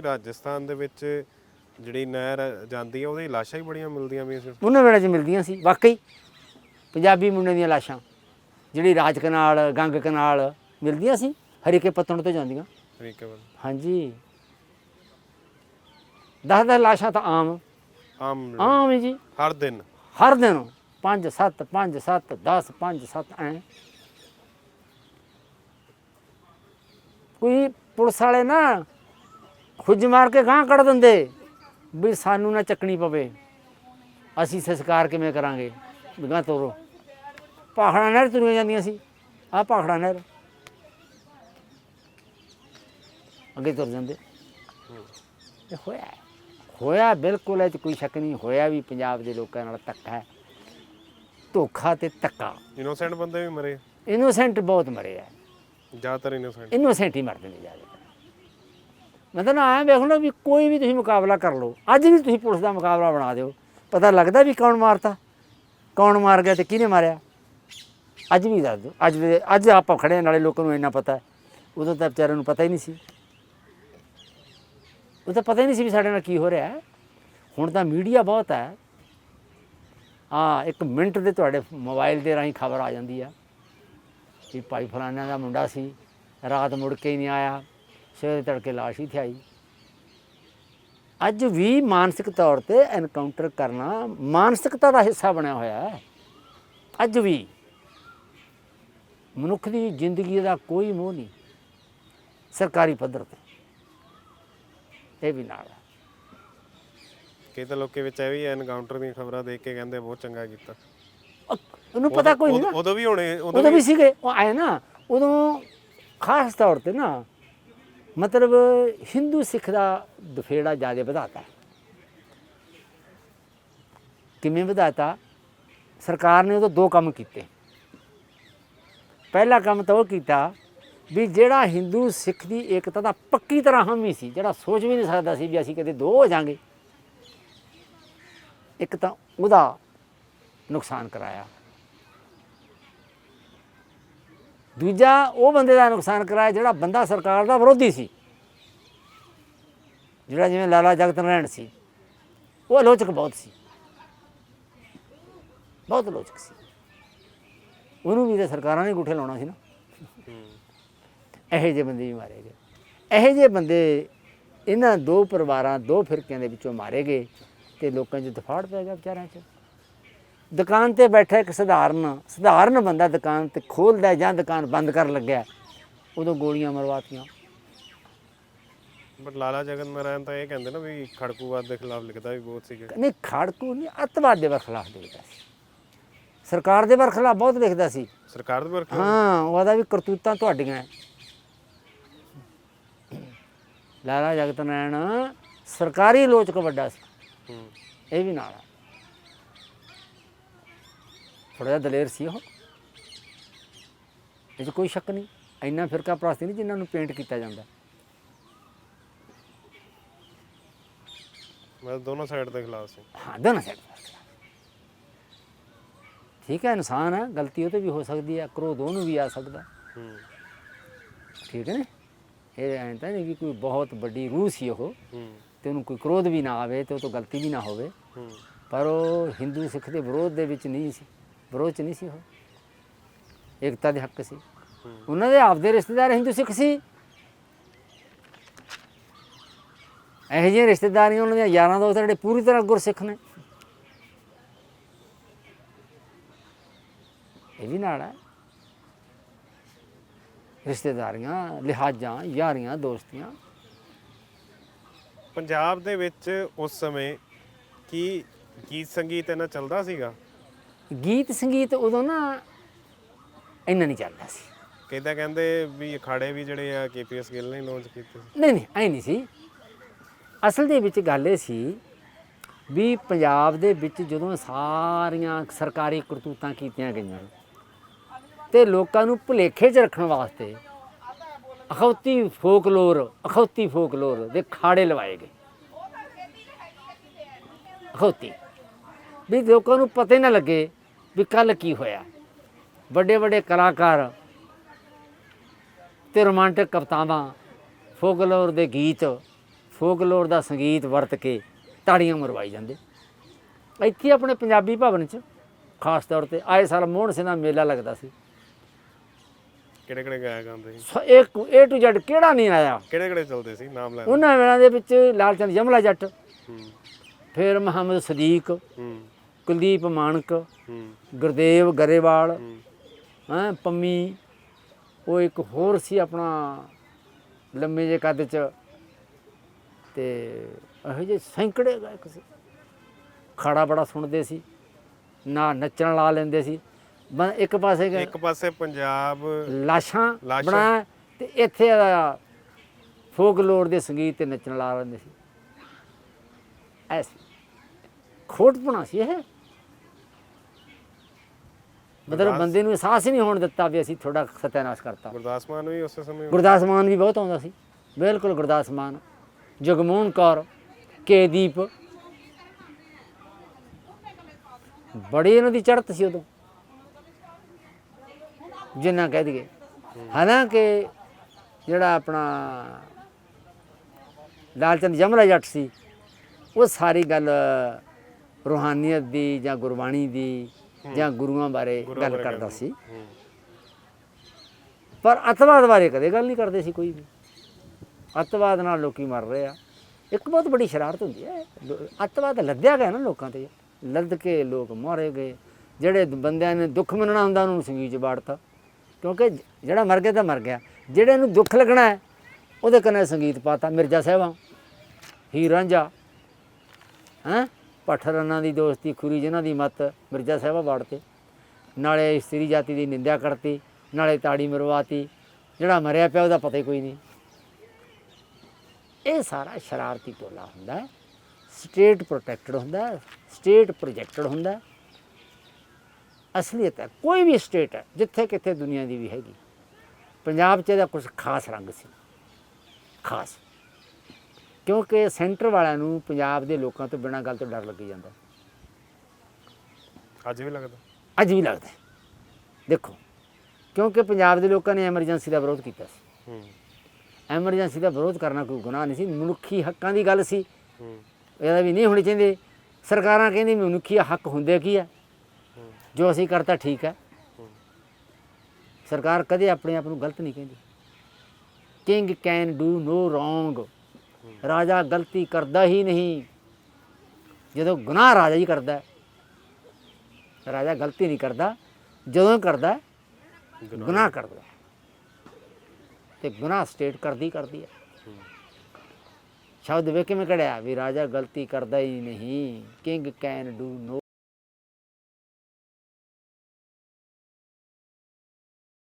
ਵੀ ਰਾਜਸਥਾਨ ਦੇ ਵਿੱਚ ਜਿਹੜੀ ਨਹਿਰ ਜਾਂਦੀ ਹੈ ਉਹਦੀ ਲਾਸ਼ਾਂ ਹੀ ਬੜੀਆਂ ਮਿਲਦੀਆਂ ਵੀ ਸੀ। ਉਹਨਾਂ ਵੇਲੇ 'ਚ ਮਿਲਦੀਆਂ ਸੀ ਵਾਕਈ। ਪੰਜਾਬੀ ਮੁੰਡੇ ਦੀਆਂ ਲਾਸ਼ਾਂ ਜਿਹੜੀ ਰਾਜ ਕਨਾਲ ਗੰਗ ਕਨਾਲ ਮਿਲਦੀਆਂ ਸੀ ਹਰੀਕੇ ਪੱਤਣ ਤੋਂ ਜਾਂਦੀਆਂ। ਤਰੀਕੇ ਵੱਲ। ਹਾਂਜੀ। ਦਸ ਦਸ ਲਾਸ਼ਾਂ ਤਾਂ ਆਮ। ਆਮ ਆਮ ਹੈ ਜੀ। ਹਰ ਦਿਨ। ਹਰ ਦਿਨ। 5 7 5 7 10 5 7 ਐ। ਕੋਈ ਪੁਲਿਸ ਵਾਲੇ ਨਾ ਖੁੱਜ ਮਾਰ ਕੇ ਗਾਂ ਕੱਢ ਦਿੰਦੇ ਵੀ ਸਾਨੂੰ ਨਾ ਚੱਕਣੀ ਪਵੇ। ਅਸੀਂ ਸੰਸਕਾਰ ਕਿਵੇਂ ਕਰਾਂਗੇ? ਗਾਂ ਤੋਰੋ। ਪਾਖੜਾ ਨਹਿਰ ਤੁਰੀਆਂ ਜਾਂਦੀਆਂ ਸੀ। ਆਹ ਪਾਖੜਾ ਨਹਿਰ। ਅੱਗੇ ਤੁਰ ਜਾਂਦੇ। ਇਹ ਹੋਇਆ। ਹੋਇਆ ਬਿਲਕੁਲ ਇਹ 'ਚ ਕੋਈ ਸ਼ੱਕ ਨਹੀਂ। ਹੋਇਆ ਵੀ ਪੰਜਾਬ ਦੇ ਲੋਕਾਂ ਨਾਲ ਧੱਕਾ ਹੈ। ਧੋਖਾ ਤੇ ਧੱਕਾ। ਇਨੋਸੈਂਟ ਬੰਦੇ ਵੀ ਮਰੇ ਇਨੋਸੈਂਟ ਬਹੁਤ ਮਰੇ ਆ। ਜ਼ਿਆਦਾਤਰ ਇਨੋਸੈਂਟ ਇਨੋਸੈਂਟ ਹੀ ਮਰਦੇ ਨੇ ਜ਼ਿਆਦਾ ਮੈਂ ਮਤਲਬ ਆਇਆ ਵੇਖ ਲਓ ਵੀ ਕੋਈ ਵੀ ਤੁਸੀਂ ਮੁਕਾਬਲਾ ਕਰ ਲਓ। ਅੱਜ ਵੀ ਤੁਸੀਂ ਪੁਲਿਸ ਦਾ ਮੁਕਾਬਲਾ ਬਣਾ ਦਿਓ। ਪਤਾ ਲੱਗਦਾ ਵੀ ਕੌਣ ਮਾਰਤਾ ਕੌਣ ਮਾਰ ਗਿਆ ਤੇ ਕਿਹਨੇ ਮਾਰਿਆ? ਅੱਜ ਵੀ ਦੱਸ ਦਿਓ। ਅੱਜ ਦੇ ਅੱਜ ਆਪਾਂ ਖੜੇ ਹਾਂ, ਨਾਲੇ ਲੋਕਾਂ ਨੂੰ ਇੰਨਾ ਪਤਾ ਹੈ। ਉਦੋਂ ਤਾਂ ਵਿਚਾਰਿਆਂ ਨੂੰ ਪਤਾ ਹੀ ਨਹੀਂ ਸੀ। ਉਹ ਤਾਂ ਪਤਾ ਹੀ ਨਹੀਂ ਸੀ ਵੀ ਸਾਡੇ ਨਾਲ ਕੀ ਹੋ ਰਿਹਾ ਹੈ। ਹੁਣ ਤਾਂ ਮੀਡੀਆ ਬਹੁਤ ਹੈ। ਹਾਂ ਇੱਕ ਮਿੰਟ ਦੇ ਤੁਹਾਡੇ ਮੋਬਾਈਲ ਦੇ ਰਾਹੀਂ ਖਬਰ ਆ ਜਾਂਦੀ ਆ। ਵੀ ਭਾਈ ਫਲਾਣਾ ਦਾ ਮੁੰਡਾ ਸੀ। ਰਾਤ ਮੁੜ ਕੇ ਹੀ ਨਹੀਂ ਆਇਆ। ਸਵੇਰੇ ਤੜਕੇ ਲਾਸ਼ ਹੀ ਥੀ ਆਈ ਅੱਜ ਵੀ ਮਾਨਸਿਕ ਤੌਰ ਤੇ ਐਨਕਾਊਂਟਰ ਕਰਨਾ ਮਾਨਸਿਕਤਾ ਦਾ ਹਿੱਸਾ ਬਣਿਆ ਹੋਇਆ ਹੈ। ਅੱਜ ਵੀ। ਮਨੁੱਖ ਦੀ ਜ਼ਿੰਦਗੀ ਦਾ ਕੋਈ ਮੋਹ ਨਹੀਂ। ਸਰਕਾਰੀ ਪੱਧਰ ਤੇ। ਇਹ ਵੀ ਨਾਲ ਹੈ। ਕਈ ਤਾਂ ਲੋਕੇ ਵਿੱਚ ਇਹ ਵੀ ਐਨਕਾਊਂਟਰ ਦੀਆਂ ਖਬਰਾਂ ਦੇਖ ਕੇ ਕਹਿੰਦੇ ਬਹੁਤ ਚੰਗਾ ਕੀਤਾ। ਉਹਨੂੰ ਪਤਾ ਕੋਈ ਨਹੀਂ ਉਦੋਂ- ਵੀ ਹੋਣੇ ਉਦੋਂ ਵੀ ਸੀਗੇ। ਉਹ ਆਏ ਨਾ ਉਦੋਂ ਖਾਸ ਤੌਰ ਤੇ ਨਾ ਮਤਲਬ ਹਿੰਦੂ ਸਿੱਖ ਦਾ ਦਫੇੜਾ ਜ਼ਿਆਦਾ ਵਧਾਤਾ। ਕਿਵੇਂ ਵਧਾਤਾ? ਸਰਕਾਰ ਨੇ ਉਦੋਂ ਦੋ ਕੰਮ ਕੀਤੇ। ਪਹਿਲਾ ਕੰਮ ਤਾਂ ਉਹ ਕੀਤਾ ਵੀ ਜਿਹੜਾ ਹਿੰਦੂ ਸਿੱਖ ਦੀ ਏਕਤਾ ਦਾ ਪੱਕੀ ਤਰ੍ਹਾਂ ਹਾਮੀ ਸੀ, ਜਿਹੜਾ ਸੋਚ ਵੀ ਨਹੀਂ ਸਕਦਾ ਸੀ ਵੀ ਅਸੀਂ ਕਦੇ ਦੋ ਹੋ ਜਾਾਂਗੇ, ਇੱਕ ਤਾਂ ਉਹਦਾ ਨੁਕਸਾਨ ਕਰਾਇਆ। ਦੂਜਾ ਉਹ ਬੰਦੇ ਦਾ ਨੁਕਸਾਨ ਕਰਾਇਆ ਜਿਹੜਾ ਬੰਦਾ ਸਰਕਾਰ ਦਾ ਵਿਰੋਧੀ ਸੀ। ਜਿਹੜਾ ਜਿਵੇਂ ਲਾਲਾ ਜਗਤ ਨਾਰਾਇਣ ਸੀ। ਉਹ ਆਲੋਚਕ ਬਹੁਤ ਸੀ। ਬਹੁਤ ਆਲੋਚਕ ਸੀ। ਉਹਨੂੰ ਵੀ ਤਾਂ ਸਰਕਾਰਾਂ ਨੇ ਗੁੱਠੇ ਲਾਉਣਾ ਸੀ ਨਾ। ਇਹੋ ਜਿਹੇ ਬੰਦੇ ਵੀ ਮਾਰੇ ਗਏ। ਇਹੋ ਜਿਹੇ ਬੰਦੇ ਇਹਨਾਂ ਦੋ ਪਰਿਵਾਰਾਂ, ਦੋ ਫਿਰਕਿਆਂ ਦੇ ਵਿੱਚੋਂ ਮਾਰੇ ਗਏ ਤੇ ਲੋਕਾਂ 'ਚ ਦਫਾੜ ਪੈ ਗਿਆ ਵਿਚਾਰਿਆਂ 'ਚ। ਦੁਕਾਨ ਤੇ ਬੈਠਾ ਇੱਕ ਸਧਾਰਨ ਸਧਾਰਨ ਬੰਦਾ ਦੁਕਾਨ ਤੇ ਖੋਲਦਾ ਜਾਂ ਦੁਕਾਨ ਬੰਦ ਕਰਨ ਲੱਗਿਆ ਉਦੋਂ ਗੋਲੀਆਂ ਮਰਵਾਤੀਆਂ। ਬਟ ਲਾਲਾ ਜਗਤ ਨਾਰਾਇਣ ਤਾਂ ਇਹ ਕਹਿੰਦੇ ਨਾ ਵੀ ਖੜਕੂਵਾਦ ਦੇ ਖਿਲਾਫ ਲਿਖਦਾ ਵੀ ਬਹੁਤ ਸੀਗੇ। ਨਹੀਂ ਖੜਕੂ ਨਹੀਂ ਅੱਤਵਾਦ ਦੇ ਖਿਲਾਫ ਲਿਖਦਾ ਸੀ। ਸਰਕਾਰ ਦੇ ਖਿਲਾਫ ਬਹੁਤ ਲਿਖਦਾ ਸੀ। ਸਰਕਾਰ ਦੇ ਵਰਕ ਹਾਂ ਉਹਦਾ ਵੀ ਕਰਤੂਤਾਂ ਤੁਹਾਡੀਆਂ ਹੈ। ਲਾਲਾ ਜਗਤ ਨਾਰਾਇਣ ਸਰਕਾਰੀ ਲੋਚਕ ਵੱਡਾ ਸੀ। ਹੂੰ। ਇਹ ਵੀ ਨਾਲ ਆ। ਥੋੜਾ ਜਿਹਾ ਦਲੇਰ ਸੀ ਉਹ। ਇਹ 'ਚ ਕੋਈ ਸ਼ੱਕ ਨਹੀਂ ਇੰਨਾ ਫਿਰਕਾ ਪ੍ਰਸਤੀ ਨਹੀਂ ਜਿਨ੍ਹਾਂ ਨੂੰ ਪੇਂਟ ਕੀਤਾ ਜਾਂਦਾ। ਮੈਂ ਦੋਨੋਂ ਸਾਈਡ ਦੇ ਖਿਲਾਫ ਸੀ। ਹਾਂ ਦੋਨੋਂ ਸਾਈਡ ਠੀਕ ਹੈ ਇਨਸਾਨ ਹੈ ਗਲਤੀ ਉਹ ਤੇ ਵੀ ਹੋ ਸਕਦੀ ਹੈ ਕ੍ਰੋਧ ਉਹਨੂੰ ਵੀ ਆ ਸਕਦਾ। ਹੂੰ। ਠੀਕ ਹੈ ਨਾ? ਇਹ ਐਂ ਤਾਂ ਨਹੀਂ ਕਿ ਕੋਈ ਬਹੁਤ ਵੱਡੀ ਰੂਹ ਸੀ ਉਹ ਹੂੰ। ਤੇ ਉਹਨੂੰ ਕੋਈ ਕ੍ਰੋਧ ਵੀ ਨਾ ਆਵੇ ਤੇ ਉਹ ਤੋਂ ਗਲਤੀ ਵੀ ਨਾ ਹੋਵੇ। ਹੂੰ। ਪਰ ਉਹ ਹਿੰਦੂ ਸਿੱਖ ਦੇ ਵਿਰੋਧ ਦੇ ਵਿੱਚ ਨਹੀਂ ਸੀ। ਵਿਰੋਧ ਚ ਨਹੀਂ ਸੀ ਉਹ। ਏਕਤਾ ਦੇ ਹੱਕ ਸੀ। ਉਹਨਾਂ ਦੇ ਆਪਦੇ ਰਿਸ਼ਤੇਦਾਰ ਹਿੰਦੂ ਸਿੱਖ ਸੀ। ਇਹੋ ਜਿਹੀਆਂ ਰਿਸ਼ਤੇਦਾਰੀਆਂ ਉਹਨਾਂ ਦੀਆਂ ਯਾਰਾਂ ਦੋਸਤ ਜਿਹੜੇ ਪੂਰੀ ਤਰ੍ਹਾਂ ਗੁਰਸਿੱਖ ਨੇ। ਇਹ ਵੀ ਨਾਲ ਹੈ। ਰਿਸ਼ਤੇਦਾਰੀਆਂ ਲਿਹਾਜ਼ਾਂ ਯਾਰੀਆਂ ਦੋਸਤੀਆਂ। ਪੰਜਾਬ ਦੇ ਵਿੱਚ ਉਸ ਸਮੇਂ ਕੀ ਗੀਤ ਸੰਗੀਤ ਇਹਨਾਂ ਚੱਲਦਾ ਸੀਗਾ? ਗੀਤ ਸੰਗੀਤ ਉਦੋਂ ਨਾ ਇੰਨਾ ਨਹੀਂ ਚੱਲਦਾ ਸੀ। ਕਹਿੰਦਾ ਕਹਿੰਦੇ ਵੀ ਅਖਾੜੇ ਵੀ ਜਿਹੜੇ ਆ ਕੇਪੀਐਸ ਗਿੱਲ ਨੇ ਲਾਂਚ ਕੀਤੇ ਸੀ। ਨਹੀਂ ਨਹੀਂ ਐ ਨਹੀਂ ਸੀ। ਅਸਲ ਦੇ ਵਿੱਚ ਗੱਲ ਇਹ ਸੀ ਵੀ ਪੰਜਾਬ ਦੇ ਵਿੱਚ ਜਦੋਂ ਸਾਰੀਆਂ ਸਰਕਾਰੀ ਕਰਤੂਤਾਂ ਕੀਤੀਆਂ ਗਈਆਂ ਤੇ ਲੋਕਾਂ ਨੂੰ ਭੁਲੇਖੇ 'ਚ ਰੱਖਣ ਵਾਸਤੇ ਅਖੌਤੀ ਫੋਕਲੋਰ ਅਖੌਤੀ ਫੋਕਲੋਰ ਦੇ ਖਾੜੇ ਲਵਾਏ ਗਏ। ਅਖੌਤੀ। ਵੀ ਲੋਕਾਂ ਨੂੰ ਪਤਾ ਹੀ ਨਾ ਲੱਗੇ ਵੀ ਕੱਲ ਕੀ ਹੋਇਆ? ਵੱਡੇ ਵੱਡੇ ਕਲਾਕਾਰ ਤੇ ਰੋਮਾਂਟਿਕ ਕਵਿਤਾਵਾਂ ਫੋਕਲੋਰ ਦੇ ਗੀਤ ਫੋਕਲੋਰ ਦਾ ਸੰਗੀਤ ਵਰਤ ਕੇ ਤਾੜੀਆਂ ਮਰਵਾਈ ਜਾਂਦੇ। ਇੱਥੇ ਆਪਣੇ ਪੰਜਾਬੀ ਭਵਨ 'ਚ ਖਾਸ ਤੌਰ ਤੇ ਆਏ ਸਾਲ ਮੋਹਨ ਸਿੰਘ ਦਾ ਮੇਲਾ ਲੱਗਦਾ ਸੀ। ਕਿਹੜੇ ਕਿਹੜੇ ਗਾਇਕ ਆਉਂਦੇ ਸੀ? ਇੱਕ A to Z ਕਿਹੜਾ ਨਹੀਂ ਆਇਆ? ਕਿਹੜੇ ਕਿਹੜੇ ਚੱਲਦੇ ਸੀ? ਨਾਮ ਲੈ ਉਹਨਾਂ ਵੇਲਾਂ ਦੇ ਵਿੱਚ ਲਾਲਚੰਦ ਜਮਲਾ ਜੱਟ ਫਿਰ ਮੁਹੰਮਦ ਸਦੀਕ ਕੁਲਦੀਪ ਮਾਨਕ ਗੁਰਦੇਵ ਗਰੇਵਾਲ ਹੂੰ। ਪੰਮੀ ਉਹ ਇੱਕ ਹੋਰ ਸੀ ਆਪਣਾ ਲੰਮੇ ਜੇ ਕੱਦ ਚ। ਤੇ ਇਹੋ ਜਿਹੇ ਸੈਂਕੜੇ ਗਾਇਕ ਸੀ। ਖਾੜਾ ਬੜਾ ਸੁਣਦੇ ਸੀ ਨਾ ਨੱਚਣ ਲਾ ਲੈਂਦੇ ਸੀ। ਇੱਕ ਪਾਸੇ ਇੱਕ ਪਾਸੇ ਪੰਜਾਬ ਲਾਸ਼ਾਂ ਲਾਸ਼ਾਂ। ਬਣਾ ਤੇ ਇੱਥੇ ਫੋਕਲੋਰ ਦੇ ਸੰਗੀਤ ਤੇ ਨੱਚਣ ਲਾ ਲੈਂਦੇ ਸੀ। ਐਸ ਖੋਟਪਣਾ ਸੀ ਇਹ। ਮਤਲਬ ਬੰਦੇ ਨੂੰ ਅਹਿਸਾਸ ਹੀ ਨਹੀਂ ਹੋਣ ਦਿੱਤਾ ਵੀ ਅਸੀਂ ਥੋੜਾ ਸਤਿਆਨਾਸ਼ ਕਰਤਾ। ਗੁਰਦਾਸ ਮਾਨ ਵੀ ਉਸੇ ਸਮੇਂ ਗੁਰਦਾਸ ਮਾਨ ਵੀ ਬਹੁਤ ਆਉਂਦਾ ਸੀ। ਬਿਲਕੁਲ ਗੁਰਦਾਸ ਮਾਨ। ਜਗਮੋਹਨ ਕੌਰ ਕੇ ਦੀਪ। ਬੜੀ ਇਹਨਾਂ ਦੀ ਚੜ੍ਹਤ ਸੀ ਉਦੋਂ। ਜਿੰਨਾ ਕਹਿ ਦਈਏ। ਹਾਲਾਂਕਿ ਜਿਹੜਾ ਆਪਣਾ ਲਾਲਚੰਦ ਜਮਲਾ ਜੱਟ ਸੀ ਉਹ ਸਾਰੀ ਗੱਲ ਰੂਹਾਨੀਅਤ ਦੀ ਜਾਂ ਗੁਰਬਾਣੀ ਦੀ ਜਾਂ ਗੁਰੂਆਂ ਬਾਰੇ ਗੱਲ ਕਰਦਾ। ਸੀ। ਪਰ ਅੱਤਵਾਦ ਬਾਰੇ ਕਦੇ ਗੱਲ ਨਹੀਂ ਕਰਦੇ ਸੀ ਕੋਈ ਵੀ। ਅੱਤਵਾਦ ਨਾਲ ਲੋਕੀ ਮਰ ਰਹੇ ਆ। ਇੱਕ ਬਹੁਤ ਬੜੀ ਸ਼ਰਾਰਤ ਹੁੰਦੀ ਹੈ। ਅੱਤਵਾਦ ਲੱਦਿਆ ਗਿਆ ਨਾ ਲੋਕਾਂ ਤੇ। ਲੱਦ ਕੇ ਲੋਕ ਮਾਰੇ ਗਏ। ਜਿਹੜੇ ਬੰਦਿਆਂ ਨੇ ਦੁੱਖ ਮੰਨਣਾ ਹੁੰਦਾ ਉਹਨੂੰ ਸੰਗੀਤ ਬਾੜਤਾ ਕਿਉਂਕਿ ਜਿਹੜਾ ਮਰ ਗਿਆ ਤਾਂ ਮਰ ਗਿਆ। ਜਿਹੜੇ ਨੂੰ ਦੁੱਖ ਲੱਗਣਾ ਹੈ ਉਹਦੇ ਕੰਨੇ ਸੰਗੀਤ ਪਾਤਾ। ਮਿਰਜ਼ਾ ਸਾਹਿਬਾਂ ਹੀਰ ਰਾਂਝਾ ਹੈਂ? ਪਠਰਨਾਂ ਦੀ ਦੋਸਤੀ ਖੁਰੀ ਜਿਨ੍ਹਾਂ ਦੀ ਮਤ ਮਿਰਜ਼ਾ ਸਾਹਿਬਾ ਬਾੜਤੇ ਨਾਲੇ ਇਸਤਰੀ ਜਾਤੀ ਦੀ ਨਿੰਦਿਆ ਕਰਤੀ, ਨਾਲੇ ਤਾੜੀ ਮਰਵਾਤੀ, ਜਿਹੜਾ ਮਰਿਆ ਪਿਆ ਉਹਦਾ ਪਤਾ ਹੀ ਕੋਈ ਨਹੀਂ। ਇਹ ਸਾਰਾ ਸ਼ਰਾਰਤੀ ਟੋਲਾ ਹੁੰਦਾ ਸਟੇਟ ਪ੍ਰੋਟੈਕਟਡ ਹੁੰਦਾ ਸਟੇਟ ਪ੍ਰੋਜੈਕਟਡ ਹੁੰਦਾ ਅਸਲੀਅਤ ਹੈ, ਕੋਈ ਵੀ ਸਟੇਟ ਹੈ, ਜਿੱਥੇ ਕਿੱਥੇ ਦੁਨੀਆ ਦੀ ਵੀ ਹੈਗੀ। ਪੰਜਾਬ 'ਚ ਇਹਦਾ ਕੁਝ ਖਾਸ ਰੰਗ ਸੀ। ਖਾਸ। ਕਿਉਂਕਿ ਸੈਂਟਰ ਵਾਲਿਆਂ ਨੂੰ ਪੰਜਾਬ ਦੇ ਲੋਕਾਂ ਤੋਂ ਬਿਨਾਂ ਗੱਲ ਤੋਂ ਡਰ ਲੱਗੀ ਜਾਂਦਾ। ਅੱਜ ਵੀ ਲੱਗਦਾ? ਅੱਜ ਵੀ ਲੱਗਦਾ। ਦੇਖੋ ਕਿਉਂਕਿ ਪੰਜਾਬ ਦੇ ਲੋਕਾਂ ਨੇ ਐਮਰਜੈਂਸੀ ਦਾ ਵਿਰੋਧ ਕੀਤਾ ਸੀ। ਹੂੰ। ਐਮਰਜੈਂਸੀ ਦਾ ਵਿਰੋਧ ਕਰਨਾ ਕੋਈ ਗੁਨਾਹ ਨਹੀਂ ਸੀ। ਮਨੁੱਖੀ ਹੱਕਾਂ ਦੀ ਗੱਲ ਸੀ। ਹੂੰ। ਇਹਦਾ ਵੀ ਨਹੀਂ ਹੋਣੀ ਚਾਹੀਦੀ। ਸਰਕਾਰਾਂ ਕਹਿੰਦੀ ਮਨੁੱਖੀ ਹੱਕ ਹੁੰਦੇ ਕੀ ਆ? ਜੋ ਅਸੀਂ ਕਰਤਾ ਠੀਕ ਹੂੰ। ਸਰਕਾਰ ਕਦੇ ਆਪਣੇ ਆਪ ਨੂੰ ਗਲਤ ਨਹੀਂ ਕਹਿੰਦੀ। King can do no wrong. ਰਾਜਾ ਗਲਤੀ ਕਰਦਾ ਹੀ ਨਹੀਂ ਜਦੋਂ ਗੁਨਾਹ ਰਾਜਾ ਹੀ ਕਰਦਾ ਹੈ। ਰਾਜਾ ਗਲਤੀ ਨਹੀਂ ਕਰਦਾ ਜਦੋਂ ਕਰਦਾ ਗੁਨਾਹ ਕਰਦਾ। ਤੇ ਗੁਨਾਹ ਸਟੇਟ ਕਰਦੀ ਕਰਦੀ ਹੈ ਸ਼ਬਦ ਵੇਖ ਕਿਵੇਂ ਕੜਿਆ ਵੀ ਰਾਜਾ ਗਲਤੀ ਕਰਦਾ ਹੀ ਨਹੀਂ ਕਿੰਗ ਕੈਨ ਡੂ ਨੋ